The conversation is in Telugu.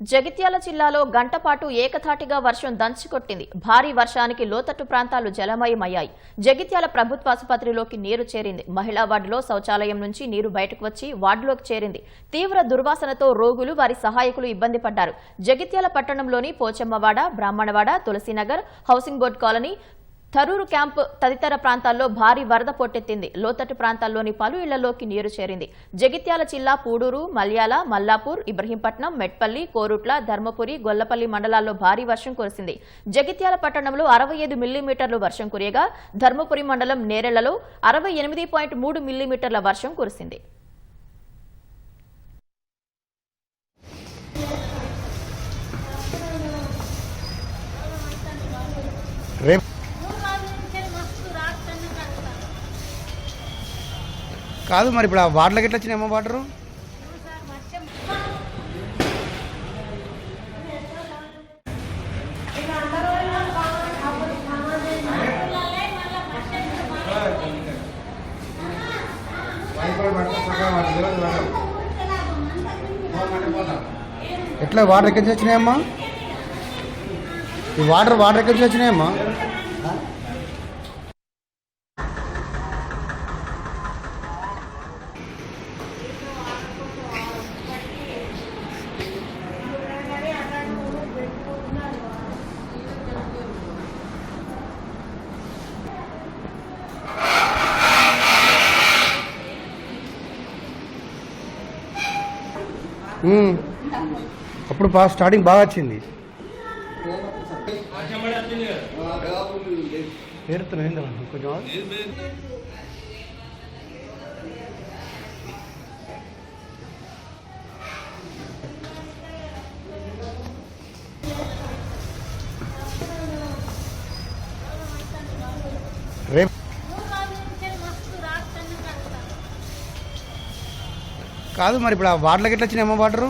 జగిత్యాల జిల్లాలో గంటపాటు ఏకధాటిగా వర్షం దంచుకొట్టింది. భారీ వర్షానికి లోతట్టు ప్రాంతాలు జలమయమయ్యాయి. జగిత్యాల ప్రభుత్వాసుపత్రిలోకి నీరు చేరింది. మహిళా వార్డులో శౌచాలయం నుంచి నీరు బయటకు వచ్చి వార్డులోకి చేరింది. తీవ్ర దుర్వాసనతో రోగులు వారి సహాయకులు ఇబ్బంది పడ్డారు. జగిత్యాల పట్టణంలోని Pochammawada Brahmanawada Tulasinagar housing board colony Tharur camp తదితర ప్రాంతాల్లో భారీ వరద పొట్టెత్తింది. లోతట్టు ప్రాంతాల్లోని పలు ఇళ్ళలోకి నీరు చేరింది. జగిత్యాల జిల్లా పూడూరు మల్యాల మల్లాపూర్ ఇబ్రహీంపట్నం మెట్పల్లి కోరుట్ల ధర్మపురి గొల్లపల్లి మండలాల్లో భారీ వర్షం కురిసింది. జగిత్యాల పట్టణంలో అరవై ఐదు మిల్లీమీటర్లు వర్షం కురియగా ధర్మపురి మండలం నేరెళ్ళలో అరవై ఎనిమిది పాయింట్ మూడు మిల్లీమీటర్ల వర్షం కురిసింది. రేపు కాదు మరి ఇప్పుడు ఆ వాటర్లకి ఎట్లా వచ్చినాయమ్మా వాటరు ఎట్లా వాటర్ ఎక్కడి నుంచి వచ్చినాయమ్మా? ఈ వాటర్ వాటర్ ఎక్కడి నుంచి వచ్చినాయమ్మా? అప్పుడు బాగా స్టార్టింగ్ బాగా వచ్చింది. కొంచెం. రేపు కాదు మరి ఇప్పుడు ఆ వాటర్లకి ఎట్లా వచ్చినాయమ్మా వాటరు